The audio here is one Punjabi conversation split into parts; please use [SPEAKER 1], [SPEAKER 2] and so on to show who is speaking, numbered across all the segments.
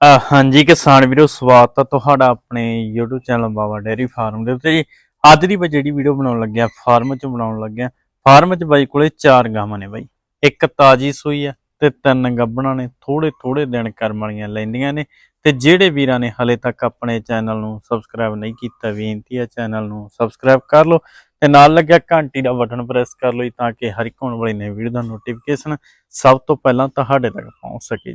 [SPEAKER 1] ਹਾਂਜੀ ਕਿਸਾਨ ਵੀਰੋ, ਸਵਾਗਤ ਹੈ ਤੁਹਾਡਾ ਆਪਣੇ YouTube channel Baba dairy farm ਦੇ ਉੱਤੇ ਜੀ। ਅੱਜ ਦੀ ਮੈਂ ਜਿਹੜੀ ਵੀਡੀਓ ਬਣਾਉਣ ਲੱਗਿਆ, ਫਾਰਮ 'ਚ ਬਣਾਉਣ ਲੱਗਿਆ। ਫਾਰਮ 'ਚ ਬਾਈ ਕੋਲੇ ਚਾਰ ਗਾਵਾਂ ਨੇ ਬਾਈ। ਇੱਕ ਤਾਜੀ ਸੂਈ ਆ ਤੇ ਤਿੰਨ ਗੱਬਣਾ ਨੇ ਥੋੜੇ ਥੋੜੇ ਦਿਨ ਕਰਮ ਵਾਲੀਆਂ ਲੈਂਦੀਆਂ ਨੇ। ਤੇ ਜਿਹੜੇ ਵੀਰਾਂ ਨੇ ਹਲੇ ਤੱਕ ਆਪਣੇ ਚੈਨਲ ਨੂੰ ਸਬਸਕ੍ਰਾਈਬ ਨਹੀਂ ਕੀਤਾ, ਬੇਨਤੀ ਹੈ ਚੈਨਲ ਨੂੰ ਸਬਸਕ੍ਰਾਈਬ ਕਰ ਲਓ ਤੇ ਨਾਲ ਲੱਗਿਆ ਘੰਟੀ ਦਾ ਬਟਨ ਪ੍ਰੈਸ ਕਰ ਲਓ ਜੀ ਤਾਂ ਕਿ ਹਰ ਇੱਕ ਆਉਣ ਵਾਲੀ ਨਵੀਂ ਵੀਡੀਓ ਦਾ ਨੋਟੀਫਿਕੇਸ਼ਨ ਸਭ ਤੋਂ ਪਹਿਲਾਂ ਤੁਹਾਡੇ ਤੱਕ ਪਹੁੰਚ ਸਕੇ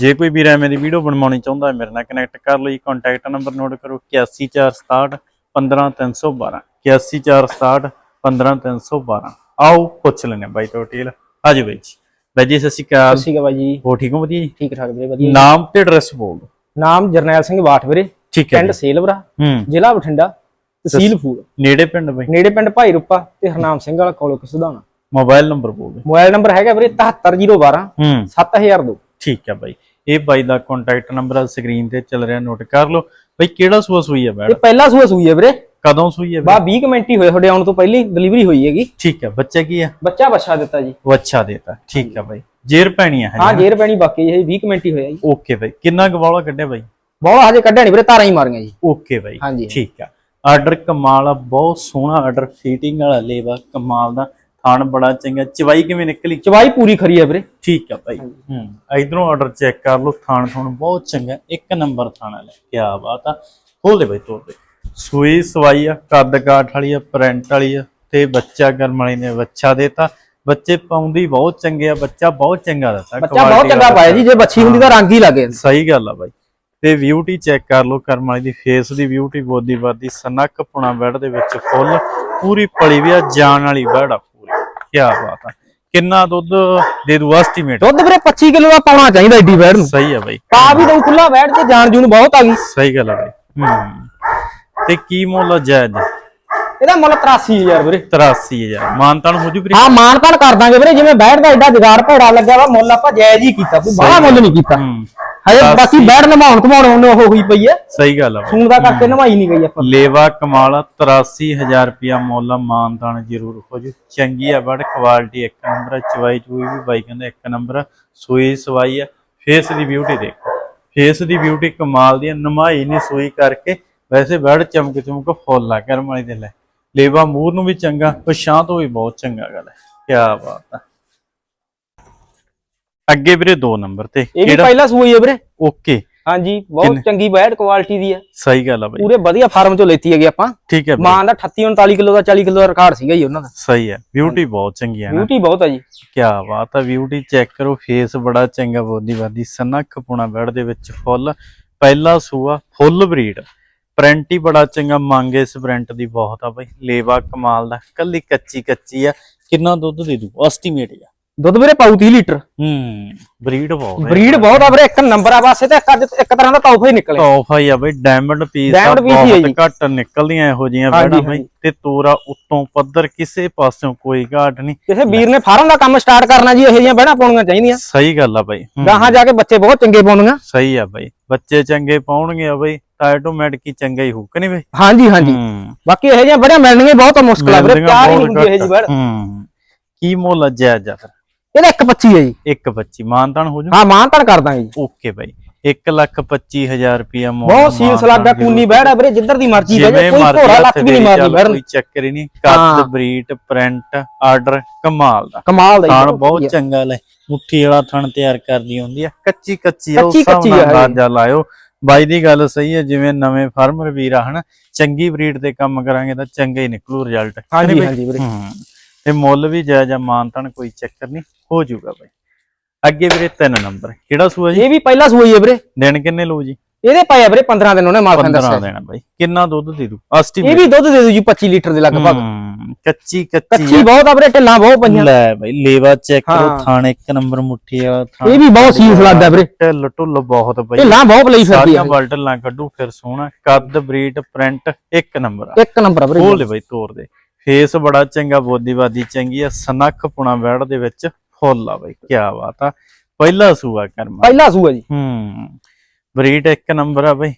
[SPEAKER 1] ਜੀ ਕੋਈ ਵੀਰ ਐਵੇਂ ਦੀ ਵੀਡੀਓ ਬਣਵਾਉਣੀ ਚਾਹੁੰਦਾ ਹੈ ਮੇਰੇ ਨਾਲ ਕਨੈਕਟ ਕਰ ਜੀ ਕੰਟੈਕਟ ਨੰਬਰ ਨੋਟ ਕਰੋ 81467 15312 81467 15312 ਆਓ ਪੁੱਛ ਲੈਣੇ ਬਾਈ ਤੋਂ ਡਿਟੇਲ ਆਜੋ ਬਾਈ ਜੀ। ਬਾਈ ਜੀ ਸਤਿ ਸ਼੍ਰੀ ਅਕਾਲ।
[SPEAKER 2] ਸਤਿ ਸ਼੍ਰੀ ਅਕਾਲ ਬਾਈ ਜੀ।
[SPEAKER 1] ਹੋ ਠੀਕ ਹੋ ਵਧੀਆ ਜੀ?
[SPEAKER 2] ਠੀਕ ਠਾਕ ਵੀਰੇ ਵਧੀਆ
[SPEAKER 1] ਨਾਮ ਤੇ ਐਡਰੈਸ ਬੋਲ
[SPEAKER 2] ਨਾਮ ਜਰਨੈਲ ਸਿੰਘ ਬਾਠ ਵੀਰੇ।
[SPEAKER 1] ਠੀਕ ਹੈ
[SPEAKER 2] ਪਿੰਡ। ਸੇਲਵਰਾ ਜ਼ਿਲ੍ਹਾ ਬਠਿੰਡਾ ਤਹਿਸੀਲ ਫੂਲ।
[SPEAKER 1] ਨੇੜੇ ਪਿੰਡ ਬਾਈ?
[SPEAKER 2] ਨੇੜੇ ਪਿੰਡ ਭਾਈ ਰੁੱਪਾ ਤੇ ਹਰਨਾਮ ਸਿੰਘ ਵਾਲਾ ਕੋਲੋਂ ਸੁਧਾਣਾ।
[SPEAKER 1] ਮੋਬਾਈਲ ਨੰਬਰ ਬੋਲ
[SPEAKER 2] ਮੋਬਾਈਲ ਨੰਬਰ ਹੈਗਾ ਵੀਰੇ 77012
[SPEAKER 1] ਹੂੰ।
[SPEAKER 2] 7002
[SPEAKER 1] ਠੀਕ ਹੈ ਬਾਈ। ਇਹ ਬਾਈ ਦਾ ਕੰਟੈਕਟ ਨੰਬਰ ਆ ਸਕਰੀਨ ਤੇ ਚੱਲ ਰਿਹਾ ਨੋਟ ਕਰ ਲਓ। ਬਾਈ ਕਿਹੜਾ ਸੂਆ ਸੂਈ ਹੈ
[SPEAKER 2] ਇਹ ਪਹਿਲਾ ਸੂਆ ਸੂਈ ਹੈ ਵੀਰੇ।
[SPEAKER 1] ਕਦੋਂ ਸੂਈ ਹੈ
[SPEAKER 2] ਬਾ 20 ਕੁ ਮਿੰਟ ਹੀ ਹੋਏ ਤੁਹਾਡੇ ਆਉਣ ਤੋਂ ਪਹਿਲੀ ਡਿਲੀਵਰੀ ਹੋਈ ਹੈਗੀ।
[SPEAKER 1] ਠੀਕ ਹੈ ਬੱਚਾ ਕੀ ਹੈ
[SPEAKER 2] ਬੱਚਾ ਬੱਚਾ ਦਿੱਤਾ ਜੀ।
[SPEAKER 1] ਉਹ ਅੱਛਾ ਦੇਤਾ ਠੀਕ ਹੈ ਬਾਈ। ਜੇਰ ਪੈਣੀ ਹੈ
[SPEAKER 2] ਹਾਂ ਜੇਰ ਪੈਣੀ ਬਾਕੀ ਇਹ 20 ਕੁ ਮਿੰਟ ਹੀ ਹੋਇਆ ਜੀ।
[SPEAKER 1] ਓਕੇ ਬਾਈ। ਕਿੰਨਾ ਗਵਾਲਾ ਕੱਢਿਆ ਬਾਈ?
[SPEAKER 2] ਬਹੁਤ ਹਜੇ ਕੱਢਿਆ ਨਹੀਂ ਵੀਰੇ ਤਾਰਾਂ ਹੀ ਮਾਰੀਆਂ ਜੀ।
[SPEAKER 1] ਓਕੇ ਬਾਈ
[SPEAKER 2] ਹਾਂਜੀ।
[SPEAKER 1] ਠੀਕ ਆ। ਆਰਡਰ ਕਮਾਲ ਆ ਬਹੁਤ ਸੋਹਣਾ ਆਰਡਰ ਫੀਟਿੰਗ ਵਾਲਾ ਲੇਵਾ ਕਮਾਲ ਦਾ। ਥਾਣ ਬੜਾ ਚੰਗਾ ਚਵਾਈ ਕਿਵੇਂ ਨਿਕਲੀ?
[SPEAKER 2] ਚਵਾਈ ਪੂਰੀ ਖਰੀ ਹੈ ਵੀਰੇ।
[SPEAKER 1] ਠੀਕ ਆ ਬਾਈ ਹੂੰ ਇਧਰੋਂ ਆਰਡਰ ਚੈੱਕ ਕਰ ਲਓ ਥਾਣ ਥਾਣ ਬਹੁਤ ਚੰਗਾ ਇੱਕ ਨੰਬਰ ਥਾਣਾ ਲੈ ਕੀ ਬਾਤ ਆ। ਖੋਲ ਦੇ ਬਾਈ ਤੋੜ ਦੇ। ਸੂਈ ਸਵਾਈ ਆ ਕੱਦ ਕਾਠ ਵਾਲੀ ਆ ਪ੍ਰਿੰਟ ਵਾਲੀ ਆ ਤੇ ਬੱਚਾ ਕਰਮ ਵਾਲੀ ਨੇ ਬੱਚਾ ਦੇਤਾ। ਬੱਚੇ ਪਾਉਂਦੀ ਬਹੁਤ ਚੰਗੇ ਆ ਬੱਚਾ ਬਹੁਤ ਚੰਗਾ ਦਿੱਤਾ
[SPEAKER 2] ਬੱਚਾ ਬਹੁਤ ਚੰਗਾ ਪਾਇਆ ਜੀ ਜੇ ਬੱਚੀ ਹੁੰਦੀ ਤਾਂ ਰੰਗ ਹੀ ਲੱਗ
[SPEAKER 1] ਸਹੀ ਗੱਲ ਆ ਬਾਈ ਤੇ ਬਿਊਟੀ ਚੈੱਕ ਕਰ ਲਓ ਕਰਮ ਵਾਲੀ ਦੀ ਫੇਸ ਦੀ ਬਿਊਟੀ ਬੋਦੀ ਬਾਦੀ ਸਨੱਕ ਪੁਣਾ ਬੈਡ ਦੇ ਵਿੱਚ ਫੁੱਲ ਪੂਰੀ ਪਲੀ ਵੀ ਆ ਜਾਨ ਵਾਲੀ ਬੈਡ ਆ। ਕੀ ਬਾਤ ਆ। ਕਿੰਨਾ ਦੁੱਧ ਦੇ ਦੂ ਐਸਟੀਮੇਟ
[SPEAKER 2] ਦੁੱਧ ਵੀਰੇ 25 ਕਿਲੋ ਦਾ ਪਾਉਣਾ ਚਾਹੀਦਾ ਏਡੀ ਬੈੜ ਨੂੰ।
[SPEAKER 1] ਸਹੀ ਆ ਬਾਈ।
[SPEAKER 2] ਪਾ ਵੀ ਦਊ ਖੁੱਲਾ ਬੈਠ ਤੇ ਜਾਨ ਜੂਨ ਬਹੁਤ ਆ ਗਈ।
[SPEAKER 1] ਸਹੀ ਗੱਲ ਆ ਬਾਈ। ਹੂੰ। ਤੇ ਕੀ ਮੁੱਲ ਜਾਇਜ਼?
[SPEAKER 2] ਇਹਦਾ ਮੁੱਲ 83000 ਵੀਰੇ।
[SPEAKER 1] 83000 ਮਾਨਤਾਨ ਹੋ ਜੂ ਵੀਰੇ
[SPEAKER 2] ਹਾਂ ਮਾਨ ਪਾਨ ਕਰ ਦਾਂਗੇ ਵੀਰੇ। ਜਿਵੇਂ ਬੈਠ ਦਾ ਐਡਾ ਜਗਾੜ ਭੜਾ ਲੱਗਿਆ ਵਾ ਮੁੱਲ ਆਪਾਂ ਜਾਇਜ਼ ਹੀ ਕੀਤਾ। ਕੋਈ ਬਾਹਲਾ ਮੁੱਲ ਨਹੀਂ ਕੀਤਾ।
[SPEAKER 1] ਹੂੰ।
[SPEAKER 2] ਹਜੇ ਬਾਕੀ ਬੈਠ ਨਮਾਉਣ ਘਮਾਉਣ ਉਹਨੇ ਉਹ ਹੋਈ ਪਈ ਐ
[SPEAKER 1] ਸਹੀ ਗੱਲ ਆ ਬਾਈ।
[SPEAKER 2] ਸੂਣ ਦਾ ਕਰਕੇ ਨਮਾਈ ਨਹੀਂ ਗਈ ਆਪਾਂ।
[SPEAKER 1] ਲੇਵਾ ਕਮਾਲ ਆ, 83000 ਰੁਪਿਆ ਮੁੱਲ ਆ, ਮਾਨਤਾਨ ਜ਼ਰੂਰ ਹੋ ਜੂ। ਚੰਗੀ ਆ ਬੜ ਕੁਆਲਿਟੀ ਇੱਕ ਨੰਬਰ ਆ, ਚਵਾਈ ਚੂਈ ਵੀ ਬਾਈ ਕਹਿੰਦਾ ਇੱਕ ਨੰਬਰ ਆ, ਸੂਈ ਸਵਾਈ ਆ ਫੇਸ ਦੀ ਬਿਊਟੀ ਦੇਖੋ। ਫੇਸ ਦੀ ਬਿਊਟੀ ਕਮਾਲ ਦੀ ਆ, ਨਮਾਈ ਨਹੀਂ ਸੂਈ ਕਰਕੇ ਵੈਸੇ ਬੜ ਚਮਕ ਚਮਕ ਫੁੱਲ ਆ ਕਰਮ ਵਾਲੀ ਦੇ ਲੈ। ਲੇਵਾ ਮੂਰ ਨੂੰ ਵੀ ਚੰਗਾ ਪਛਾਂ ਤੋਂ ਵੀ ਬਹੁਤ ਚੰਗਾ ਗੱਲ ਹੈ ਕੀ ਬਾਤ ਆ। ਅੱਗੇ ਵੀਰੇ 2 ਨੰਬਰ ਤੇ
[SPEAKER 2] ਇਹ ਵੀ ਪਹਿਲਾ ਸੂਈ ਹੈ ਵੀਰੇ।
[SPEAKER 1] ਓਕੇ।
[SPEAKER 2] ਹਾਂਜੀ ਬਹੁਤ ਚੰਗੀ ਬੈਠ ਕੁਆਲਿਟੀ ਦੀ ਹੈ।
[SPEAKER 1] ਸਹੀ ਗੱਲ ਆ ਬਾਈ।
[SPEAKER 2] ਪੂਰੇ ਵਧੀਆ ਫਾਰਮ ਚੋਂ ਲੈਤੀ ਹੈਗੀ ਆਪਾਂ।
[SPEAKER 1] ਠੀਕ ਹੈ
[SPEAKER 2] ਮਾਨ ਦਾ 38 39 ਕਿਲੋ ਦਾ 40 ਕਿਲੋ ਦਾ ਰਿਕਾਰਡ ਸੀਗਾ ਜੀ ਉਹਨਾਂ ਦਾ।
[SPEAKER 1] ਸਹੀ ਹੈ। ਬਿਊਟੀ ਬਹੁਤ ਚੰਗੀ ਹੈ ਨਾ।
[SPEAKER 2] ਬਿਊਟੀ ਬਹੁਤ ਹੈ ਜੀ।
[SPEAKER 1] ਕਿਆ ਬਾਤ ਆ ਬਿਊਟੀ ਚੈੱਕ ਕਰੋ ਫੇਸ ਬੜਾ ਚੰਗਾ ਬੋਦੀ ਬਾਦੀ ਸਨੱਖ ਪੁਣਾ ਬੈੜ ਦੇ ਵਿੱਚ ਫੁੱਲ। ਪਹਿਲਾ ਸੂਆ ਫੁੱਲ ਬਰੀਡ ਪ੍ਰਿੰਟ ਹੀ ਬੜਾ ਚੰਗਾ ਮੰਗ ਇਸ ਪ੍ਰਿੰਟ ਦੀ ਬਹੁਤ ਆ ਬਾਈ। ਲੇਵਾ ਕਮਾਲ ਦਾ ਕੱਲੀ ਕੱਚੀ ਕੱਚੀ ਆ। ਕਿੰਨਾ ਦੁੱਧ ਦੇ ਦੂ? ਐਸਟੀਮੇਟ ਆ।
[SPEAKER 2] ਦੁੱਧ ਵੀਰੇ ਪਾਉ 30 ਲੀਟਰ।
[SPEAKER 1] ਹੂੰ ਬਰੀਡ ਬਹੁਤ ਹੈ।
[SPEAKER 2] ਬਰੀਡ ਬਹੁਤ ਆ ਵੀਰੇ ਇੱਕ ਨੰਬਰ ਆ ਇਹ ਤਾਂ ਇੱਕ ਅੱਜ ਇੱਕ ਤਰ੍ਹਾਂ ਦਾ ਤੋਹਫਾ ਹੀ ਨਿਕਲਿਆ।
[SPEAKER 1] ਤੋਹਫਾ ਹੀ ਆ ਬਈ ਡਾਇਮੰਡ ਪੀਸ ਆ ਬਹੁਤ
[SPEAKER 2] ਜੀ।
[SPEAKER 1] ਘੱਟ ਨਿਕਲਦੀਆਂ ਇਹੋ ਜੀਆਂ ਬੈੜਾਂ ਬਈ। ਤੇ ਤੋਰਾ ਉੱਤੋਂ ਪੱਧਰ ਕਿਸੇ ਪਾਸਿਓਂ ਕੋਈ ਘਾਟ ਨਹੀਂ।
[SPEAKER 2] ਕਿਸੇ ਵੀਰ ਨੇ ਫਾਰਮ ਦਾ ਕੰਮ ਸਟਾਰਟ ਕਰਨਾ ਜੀ ਇਹੋ ਜਿਹੀਆਂ ਬਹਿਣਾ ਪਾਉਣੀਆਂ ਚਾਹੀਦੀਆਂ।
[SPEAKER 1] ਸਹੀ ਗੱਲ ਆ ਬਾਈ।
[SPEAKER 2] ਗਾਹਾਂ ਜਾ ਕੇ ਬੱਚੇ ਬਹੁਤ ਚੰਗੇ ਪਾਉਣੀਆਂ
[SPEAKER 1] ਸਹੀ ਆ ਬਾਈ ਬੱਚੇ ਚੰਗੇ ਪਾਉਣਗੇ ਆ ਬਾਈ ਤਾਂ ਆਟੋਮੈਟਿਕ ਹੀ ਚੰਗਾ ਹੀ ਹੋਊ ਕਿ ਨਹੀਂ ਬਾਈ?
[SPEAKER 2] ਹਾਂਜੀ ਹਾਂਜੀ। ਬਾਕੀ ਇਹੋ ਜਿਹੀਆਂ ਬੜੀਆਂ ਮਿਲਣੀਆਂ ਹੀ ਬਹੁਤ ਮੁਸ਼ਕਲ ਆ ਵੀਰੇ ਪਿਆਰ ਹੀ ਹੁੰਦੀ ਇਹੋ ਜਿਹੀ ਬੈੜ
[SPEAKER 1] ਕੀ ਮੁੱਲ ਜਾਇਜ਼ ਆ ਫਿਰ?
[SPEAKER 2] ਇਹਦਾ 125 ਹੈ ਜੀ।
[SPEAKER 1] ਇੱਕ 25 ਮਾਨਤਾਨ ਹੋ ਜੂ।
[SPEAKER 2] ਹਾਂ ਮਾਨ ਤਾਨ ਕਰ ਦਾਂਗੇ ਜੀ।
[SPEAKER 1] ਓਕੇ ਬਾਈ। 1 ਲੱਖ 25000 ਰੁਪਿਆ ਮੁੱਲ
[SPEAKER 2] ਬਹੁਤ ਸੀਲ
[SPEAKER 1] ਮਾਨਤਾਨ
[SPEAKER 2] ਸਲਾਗਾ। ਕੂਨੀ ਆ ਵੀਰੇ ਜਿੱਧਰ ਦੀ ਮਰਜ਼ੀ ਬਹਿ ਕੋਈ ਘੋੜਾ ਲੱਤ ਵੀ ਨਹੀਂ
[SPEAKER 1] ਦੇ
[SPEAKER 2] ਮਾਰਨੀ
[SPEAKER 1] ਚੱਲ,
[SPEAKER 2] ਬੈੜ
[SPEAKER 1] ਕੋਈ ਚੱਕਰ ਹੀ ਨਹੀਂ। ਕੱਦ ਬਰੀਟ ਪ੍ਰਿੰਟ ਆਰਡਰ ਕਮਾਲ ਦਾ।
[SPEAKER 2] ਕਮਾਲ ਦਾ
[SPEAKER 1] ਥਣ ਬਹੁਤ ਚੰਗਾ ਲੈ। ਮੁੱਠੀ ਵਾਲਾ ਥਣ ਤਿਆਰ ਕਰਦੀ ਹੁੰਦੀ ਆ। ਕੱਚੀ ਕੱਚੀ ਹਿਸਾਬ
[SPEAKER 2] ਕੱਚੀ
[SPEAKER 1] ਨਾਲ। ਅੰਦਾਜ਼ਾ ਲਾਇਓ। ਬਾਈ ਦੀ ਗੱਲ ਸਹੀ ਹੈ ਜਿਵੇਂ ਨਵੇਂ ਫਾਰਮਰ ਵੀਰ ਆ ਹਨਾ ਚੰਗੀ ਬਰੀਡ ਤੇ ਕੰਮ ਕਰਾਂਗੇ ਤਾਂ ਚੰਗਾ ਹੀ ਨਿਕਲੂ ਰਿਜ਼ਲਟ
[SPEAKER 2] ਹਾਂਜੀ ਹਾਂਜੀ ਵੀਰੇ।
[SPEAKER 1] ਹੂੰ ਤੇ ਮੁੱਲ ਵੀ ਜਾਇਜ਼ ਆ ਮਾਨਤਨ ਕੋਈ ਚੱਕਰ ਨਹੀਂ ਹੋ ਜਾਊਗਾ ਬਾਈ। ਅੱਗੇ ਵੀਰੇ ਤਿੰਨ ਨੰਬਰ ਕਿਹੜਾ ਸੂਆ ਜੀ?
[SPEAKER 2] ਇਹ ਵੀ ਪਹਿਲਾ ਸੂਈ ਹੈ ਵੀਰੇ।
[SPEAKER 1] ਦਿਨ ਕਿੰਨੇ ਲਓ ਜੀ?
[SPEAKER 2] ਇਹਦੇ ਪਏ ਆ ਵੀਰੇ 15 ਦਿਨ ਉਹਨੇ ਮਾਲਕਾਂ
[SPEAKER 1] 15
[SPEAKER 2] ਦੱਸਿਆ।
[SPEAKER 1] ਦੇਣਾ ਬਾਈ ਕਿੰਨਾ ਦੁੱਧ ਦੇ ਦੂ
[SPEAKER 2] ਇਹ
[SPEAKER 1] ਐਸਟੀਮੇਟ
[SPEAKER 2] ਵੀ ਦੁੱਧ ਦੇ ਦੂ ਜੀ 25 ਲੀਟਰ ਦੇ ਲਗਭਗ।
[SPEAKER 1] ਕੱਚੀ ਕੱਚੀ
[SPEAKER 2] ਕੱਚੀ ਬਹੁਤ ਆ ਵੀਰੇ ਢਿੱਲਾਂ ਬਹੁਤ ਪਈਆਂ।
[SPEAKER 1] ਲੈ ਬਾਈ ਲੇਵਾ ਚੈੱਕ ਕਰੋ
[SPEAKER 2] ਹਾਂ।
[SPEAKER 1] ਥਾਣ ਇੱਕ ਨੰਬਰ ਮੁੱਠੀ ਵਾਲਾ ਥਾਣ।
[SPEAKER 2] ਇਹ ਵੀ ਬਹੁਤ ਸੀਲ ਸਲਾਗਾ ਵੀਰੇ।
[SPEAKER 1] ਢਿੱਲ ਢੁੱਲ ਬਹੁਤ ਬਈ
[SPEAKER 2] ਢਿੱਲਾਂ ਬਹੁਤ ਲਈ ਫਿਰਦੀ
[SPEAKER 1] ਸਾਰੀਆਂ ਬਲਟਲਾਂ ਕੱਢੂ ਫਿਰ ਸੋਹਣਾ ਕੱਦ ਬਰੀਡ ਪ੍ਰਿੰਟ ਇੱਕ ਨੰਬਰ ਆ।
[SPEAKER 2] ਇੱਕ ਨੰਬਰ ਆ ਵੀਰੇ।
[SPEAKER 1] ਖੋਲ ਦੇ ਬਈ ਤੋਰ ਦੇ। ਫੇਸ ਬੜਾ ਚੰਗਾ ਬੋਦੀਵਾਦੀ ਚੰਗੀ ਆ ਸਨੱਖ ਪੁਣਾ ਬੈੜ ਦੇ ਵਿੱਚ ਫੁੱਲ ਆ ਬਈ ਕੀ ਬਾਤ ਆ। ਪਹਿਲਾ ਸੂਆ ਕਰਮਾ।
[SPEAKER 2] ਪਹਿਲਾ ਸੂਆ ਜੀ।
[SPEAKER 1] ਹੂੰ ਬਰੀਡ ਇੱਕ ਨੰਬਰ ਆ ਬਈ।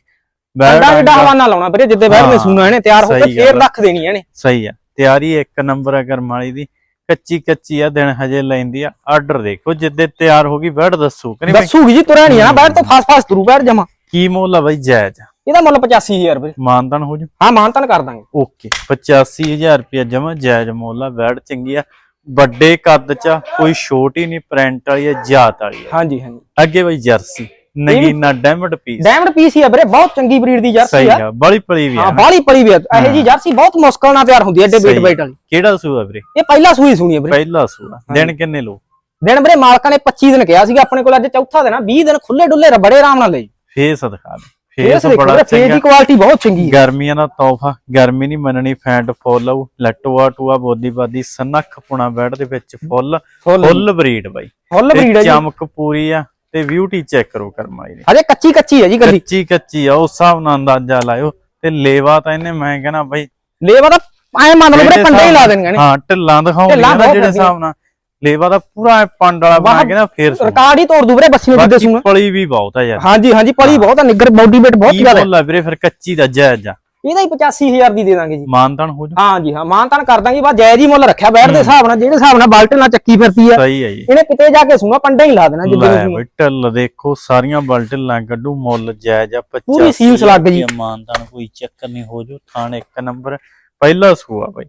[SPEAKER 1] ਬੈੜ ਅੰਗਾ-
[SPEAKER 2] ਹਵਾਨਾ ਲਾਉਣਾ ਵੀਰੇ ਜਿੱਦੇ ਬੈਠ ਨੇ ਸੂਣਾ ਇਹਨੇ ਤਿਆਰ ਹੋ ਕੇ ਫੇਰ। ਰੱਖ ਦੇਣੀ ਇਹਨੇ।
[SPEAKER 1] ਸਹੀ ਆ। ਤਿਆਰੀ ਇੱਕ ਨੰਬਰ ਆ ਕਰਮ ਵਾਲੀ ਦੀ। ਕੱਚੀ ਕੱਚੀ ਆ ਦਿਨ ਹਜੇ ਲੈਂਦੀ ਆ। ਆਰਡਰ ਦੇਖੋ ਜਿੱਦੇ ਤਿਆਰ ਹੋ ਗਈ ਬੈਠ ਦੱਸੋ। ਕਿ ਨਹੀਂ
[SPEAKER 2] ਦੱਸੂਗੀ ਜੀ ਤੁਰਿਆ ਨਹੀਂ ਆ ਬੈਠ ਤੋਂ ਫਾਸ ਫਾਸ ਤੁਰੂ ਬੈਠ ਜਮਾ।
[SPEAKER 1] ਕੀ ਮੁੱਲ ਆ ਬਾਈ ਜਾਇਜ਼?
[SPEAKER 2] ਇਹਦਾ ਮੁੱਲ 85000 ਰੁਪਏ
[SPEAKER 1] ਮਾਨਦਾਨ ਹੋ ਜੂ।
[SPEAKER 2] ਹਾਂ ਮਾਨਤਨ ਕਰ ਦਾਂਗੇ।
[SPEAKER 1] ਓਕੇ 85000 ਰੁਪਏ ਜਮਾ ਜਾਇਜ਼ ਮੁੱਲ ਆ ਬੈਠ ਚੰਗੀ ਆ। ਵੱਡੇ ਕੱਦ ਚ ਆ, ਕੋਈ ਛੋਟੀ ਨਹੀਂ ਪ੍ਰਿੰਟ ਵਾਲੀ ਆ ਜਾਤ ਵਾਲੀ ਆ।
[SPEAKER 2] ਹਾਂਜੀ ਹਾਂਜੀ।
[SPEAKER 1] ਅੱਗੇ ਬਾਈ ਜਰਸੀ ਨਗੀਨਾ ਡੈਮਡ ਪੀਸ
[SPEAKER 2] ਡਾਇਮੰਡ ਪੀਸ ਹੀ ਆ ਵੀਰੇ ਬਹੁਤ ਚੰਗੀ ਬਰੀਡ ਦੀ ਜਰਸੀ
[SPEAKER 1] ਸਹੀ
[SPEAKER 2] ਆ।
[SPEAKER 1] ਆ ਬੜੀ ਪਲੀ ਵੀ
[SPEAKER 2] ਹਾਂ
[SPEAKER 1] ਆ
[SPEAKER 2] ਬਾਲੀ ਪਲੀ ਵੀ ਆ। ਇਹੋ ਜੀ ਜਰਸੀ ਬਹੁਤ ਮੁਸ਼ਕਲ ਨਾਲ ਤਿਆਰ ਹੁੰਦੀ ਹੈ ਏਡੇ ਵੇਟ। ਵਾਈਟ ਵਾਲੀ।
[SPEAKER 1] ਕਿਹੜਾ ਸੂਆ ਵੀਰੇ?
[SPEAKER 2] ਇਹ ਪਹਿਲਾ ਸੂਈ ਸੁਣੀ ਹੈ ਵੀਰੇ।
[SPEAKER 1] ਪਹਿਲਾ ਸੂਆ। ਦਿਨ ਕਿੰਨੇ ਲੋ
[SPEAKER 2] ਦਿਨ ਵੀਰੇ ਮਾਲਕਾਂ ਨੇ 25 ਦਿਨ ਕਿਹਾ ਸੀਗਾ ਆਪਣੇ ਕੋਲ ਅੱਜ ਚੌਥਾ ਦਿਨ ਆ 20 ਦਿਨ ਖੁੱਲੇ ਡੁੱਲੇ ਬੜੇ ਆਰਾਮ ਨਾਲ ਲਈ।
[SPEAKER 1] ਫੇਸ ਦਿਖਾ ਦੇ।
[SPEAKER 2] ਫੇਸ
[SPEAKER 1] ਬੜਾ
[SPEAKER 2] ਫੇਸ ਦੀ ਕੁਆਲਿਟੀ ਬਹੁਤ ਚੰਗੀ ਹੈ।
[SPEAKER 1] ਗਰਮੀਆਂ ਦਾ ਤੋਹਫਾ ਗਰਮੀ ਨਹੀਂ ਮੰਨਣੀ ਫੈਂਟ ਫੁੱਲ ਆਊ ਲੱਟੂਆ ਟੂਆ ਬੋਦੀ ਬਾਦੀ ਸਨੱਖ ਪੁਣਾ ਬੈਡ ਦੇ ਵਿੱਚ ਫੁੱਲ
[SPEAKER 2] ਫੁੱਲ।
[SPEAKER 1] ਬਰੀਡ ਬਾਈ।
[SPEAKER 2] ਫੁੱਲ ਬਰੀਡ ਹੈ ਜੀ।
[SPEAKER 1] ਚਮਕ ਪੂਰੀ ਆ ਤੇ ਬਿਊਟੀ ਚੈੱਕ ਕਰੋ ਕਰਮਾਈ ਦੀ
[SPEAKER 2] ਹਜੇ ਕੱਚੀ ਕੱਚੀ ਹੈ ਜੀ ਗੱਡੀ
[SPEAKER 1] ਕੱਚੀ ਕੱਚੀ ਆ ਉਸ ਹਿਸਾਬ ਨਾਲ ਅੰਦਾਜ਼ਾ ਲਾਇਓ। ਤੇ ਲੇਵਾ ਤਾਂ ਇਹਨੇ ਮੈਂ ਕਹਿਣਾ ਬਾਈ
[SPEAKER 2] ਲੇਵਾ ਤਾਂ ਐ ਮੰਨ ਲਓ
[SPEAKER 1] ਜਿਹੜੇ
[SPEAKER 2] ਪੰਡੇ ਹੀ ਲਾ ਦੇਣਗੇ ਨੇ।
[SPEAKER 1] ਹਾਂ ਢਿੱਲਾਂ
[SPEAKER 2] ਬਹੁਤ
[SPEAKER 1] ਜਿਹੜੇ। ਹਿਸਾਬ ਨਾਲ। ਲੇਵਾ ਦਾ ਪੂਰਾ ਪੰਡ ਵਾਲਾ ਬਣਾ ਕੇ ਨਾ ਫੇਰ
[SPEAKER 2] ਰਿਕਾਰਡ ਹੀ ਤੋੜ ਦੂ ਵੀਰੇ ਬੱਸੀ ਨੂੰ
[SPEAKER 1] ਬਾਕੀ
[SPEAKER 2] ਸੂਣਾ
[SPEAKER 1] ਪਲੀ ਵੀ ਬਹੁਤ ਆ ਯਾਰ।
[SPEAKER 2] ਹਾਂਜੀ ਹਾਂਜੀ ਪਲੀ ਬਹੁਤ ਆ ਨਿੱਗਰ ਬੋਡੀ ਵੇਟ ਬਹੁਤ ਜ਼ਿਆਦਾ। ਹੈ।
[SPEAKER 1] ਬੋਲਾ ਵੀਰੇ ਫਿਰ ਕੱਚੀ ਦਾ ਜਾਇਜ਼ ਆ।
[SPEAKER 2] ਇਹਦਾ ਹੀ 85000 ਦੀ ਦੇ ਦਾਂਗੇ ਜੀ।
[SPEAKER 1] ਮਾਨਤਾਨ ਹੋ ਜਾ
[SPEAKER 2] ਹਾਂ ਜੀ ਹਾਂ ਮਾਨਤਾਨ ਕਰ ਦਾਂਗੇ ਬਸ ਜਾਇਜ਼ ਹੀ ਮੁੱਲ ਰੱਖਿਆ ਬੈਠ ਦੇ ਹਿਸਾਬ ਨਾਲ ਜਿਹੜੇ ਹਿਸਾਬ ਨਾਲ ਬਾਲਟੇ ਨਾਲ ਚੱਕੀ ਫਿਰਦੀ ਆ
[SPEAKER 1] ਸਹੀ ਹੈ ਜੀ।
[SPEAKER 2] ਇਹਨੇ ਕਿਤੇ ਜਾ ਕੇ ਸੁਣਾ ਪੰਡਾ ਹੀ ਲਾ ਦੇਣਾ ਜਿੱਦੇ
[SPEAKER 1] ਲੈ ਢਿੱਲ ਦੇਖੋ ਸਾਰੀਆਂ ਬਲਟਲਾਂ ਕੱਢੂ ਮੁੱਲ ਜਾਇਜ਼ ਆ 25
[SPEAKER 2] ਪੂਰੀ ਸੀਲਸ ਲੱਗ ਜੀ।
[SPEAKER 1] ਮਾਨਤਾਨ ਕੋਈ ਚੱਕਰ ਨਹੀਂ ਹੋ ਜੂ ਥਾਣ ਇੱਕ ਨੰਬਰ ਪਹਿਲਾ ਸੂਆ ਬਾਈ।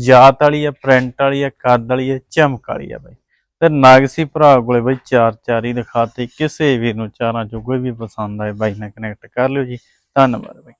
[SPEAKER 1] ਜਾਤ ਵਾਲੀ ਆ, ਪ੍ਰਿੰਟ ਵਾਲੀ ਆ, ਕੱਦ ਵਾਲੀ ਆ, ਚਮਕ ਵਾਲੀ ਆ ਬਾਈ। ਤੇ ਨਾਗਸੀ ਭਰਾ ਕੋਲੇ ਬਾਈ ਚਾਰ ਚਾਰ ਹੀ ਦਿਖਾਤੇ, ਕਿਸੇ ਵੀ ਨੂੰ ਚਾਰਾਂ ਚੋਂ ਕੋਈ ਵੀ ਪਸੰਦ ਆਏ ਬਾਈ ਨਾਲ ਕਨੈਕਟ ਕਰ ਲਿਓ ਜੀ। ਧੰਨਵਾਦ ਬਾਈ।